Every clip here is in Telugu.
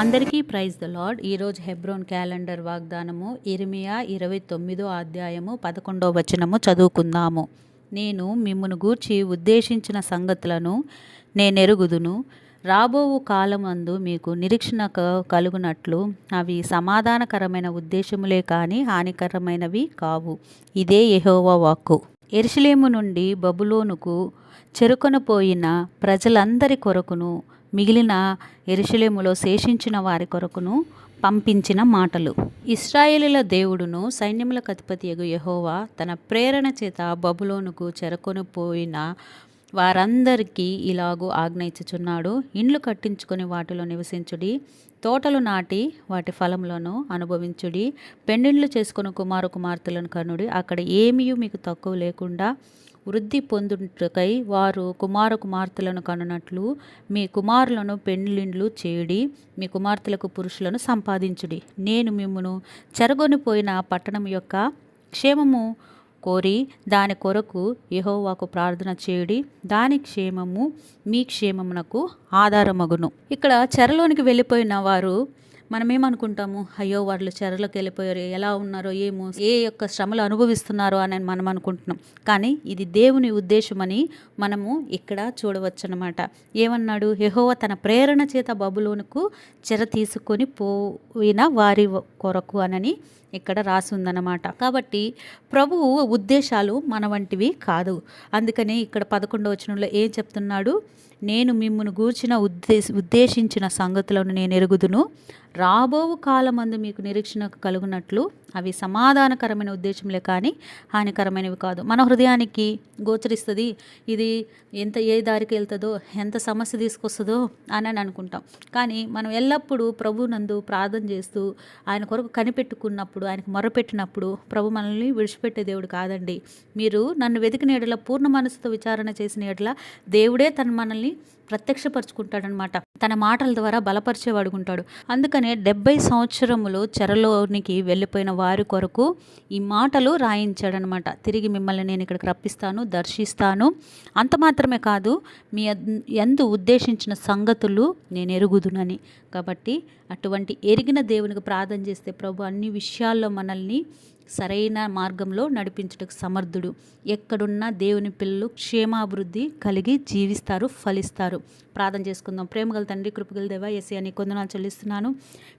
అందరికీ ప్రైజ్ ద లార్డ్. ఈరోజు హెబ్రోన్ క్యాలెండర్ వాగ్దానము ఇరిమియా ఇరవై తొమ్మిదో అధ్యాయము పదకొండో వచనము చదువుకుందాము. నేను మిమ్మును గూర్చి ఉద్దేశించిన సంగతులను నేనెరుగుదును. రాబోవు కాలమందు మీకు నిరీక్షణ కలుగునట్లు అవి సమాధానకరమైన ఉద్దేశములే కానీ హానికరమైనవి కావు. ఇదే యెహోవా వాక్కు. ఎరుషలేము నుండి బబులోనుకు చెరుకొనపోయిన ప్రజలందరి కొరకును మిగిలిన ఎరుషలేములో శేషించిన వారి కొరకును పంపించిన మాటలు. ఇస్రాయేలుల దేవుడును సైన్యములకు ఎగు యెహోవా తన ప్రేరణ చేత బబులోనుకు చెరకొని పోయిన వారందరికీ ఇలాగూ ఆజ్ఞ ఇచ్చుచున్నాడు. ఇండ్లు కట్టించుకొని వాటిలో నివసించుడి తోటలు నాటి వాటి ఫలములను అనుభవించుడి పెండిళ్ళు చేసుకుని కుమారు కుమార్తెలను కనుడి. అక్కడ ఏమీ మీకు తక్కువ లేకుండా వృద్ధి పొందుటకై వారు కుమార కుమార్తెలను కనునట్లు మీ కుమారులను పెండ్లిండ్లు చేయుడి మీ కుమార్తెలకు పురుషులను సంపాదించుడి. నేను మిమ్మును చెరగొనిపోయిన పట్టణం యొక్క క్షేమము కోరి దాని కొరకు యహోవాకు ప్రార్థన చేయుడి. దాని క్షేమము మీ క్షేమమునకు ఆధారమగును. ఇక్కడ చెరలోనికి వెళ్ళిపోయిన వారు మనమేమనుకుంటాము? అయ్యో వాళ్ళు చెరలోకి వెళ్ళిపోయారు. ఎలా ఉన్నారో ఏమో ఏ యొక్క శ్రమలు అనుభవిస్తున్నారో అని మనం అనుకుంటున్నాం. కానీ ఇది దేవుని ఉద్దేశమని మనము ఇక్కడ చూడవచ్చు అనమాట ఏమన్నాడు? యహోవ తన ప్రేరణ చేత బబులోనుకు చెర తీసుకొని పోయిన వారి కొరకు అనని ఇక్కడ రాసి కాబట్టి ప్రభువు ఉద్దేశాలు మన వంటివి కాదు. అందుకనే ఇక్కడ పదకొండవ వచనంలో ఏం చెప్తున్నాడు? నేను మిమ్మును గూర్చిన ఉద్దేశ ఉద్దేశించిన సంగతులను నేను ఎరుగుదును. రాబోవు కాలమందు మీకు నిరీక్షణ కలుగునట్లు అవి సమాధానకరమైన ఉద్దేశంలే కానీ హానికరమైనవి కాదు. మన హృదయానికి గోచరిస్తుంది ఇది ఎంత ఏ దారికి వెళ్తుందో ఎంత సమస్య తీసుకొస్తుందో అని అని అనుకుంటాం. కానీ మనం ఎల్లప్పుడూ ప్రభు నందు ప్రార్థన చేస్తూ ఆయన కొరకు కనిపెట్టుకున్నప్పుడు ఆయనకు మొరపెట్టినప్పుడు ప్రభు మనల్ని విడిచిపెట్టే దేవుడు కాదండి. మీరు నన్ను వెతికిన ఎడల పూర్ణ మనసుతో విచారణ చేసిన ఎడల దేవుడే తన మనల్ని ప్రత్యక్షపరుచుకుంటాడనమాట. తన మాటల ద్వారా బలపరిచేవాడుకుంటాడు అందుకనే డెబ్బై సంవత్సరములు చెరలోనికి వెళ్ళిపోయిన వారి కొరకు ఈ మాటలు రాయించాడనమాట. తిరిగి మిమ్మల్ని నేను ఇక్కడికి రప్పిస్తాను దర్శిస్తాను. అంత మాత్రమే కాదు మీ ఎందు ఉద్దేశించిన సంగతులు నేను ఎరుగుదునని. కాబట్టి అటువంటి ఎరిగిన దేవునికి ప్రార్థన చేస్తే ప్రభు అన్ని విషయాల్లో మనల్ని సరైన మార్గంలో నడిపించుటకు సమర్థుడు. ఎక్కడున్నా దేవుని పిల్లలు క్షేమాభివృద్ధి కలిగి జీవిస్తారు ఫలిస్తారు. ప్రార్థన చేసుకుందాం. ప్రేమగల తండ్రి కృపగల దేవ ఎస్ఏ అని కొందనాలు చెల్లిస్తున్నాను.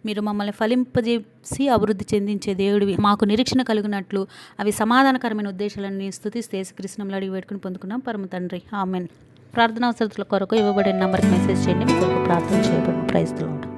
మీరు మమ్మల్ని ఫలింపజేసి అభివృద్ధి చెందించే దేవుడివి. మాకు నిరీక్షణ కలిగినట్లు అవి సమాధానకరమైన ఉద్దేశాలన్నీ స్థుతిస్తే కృష్ణంలో అడిగి పెట్టుకుని పొందుకున్నాం. పరమ తండ్రి. ఆమెన్. ప్రార్థనా అవసరతల కొరకు ఇవ్వబడిన నంబర్కి మెసేజ్ చేయండి. మీకు ప్రార్థన చేయబడిన ప్రైజ్లో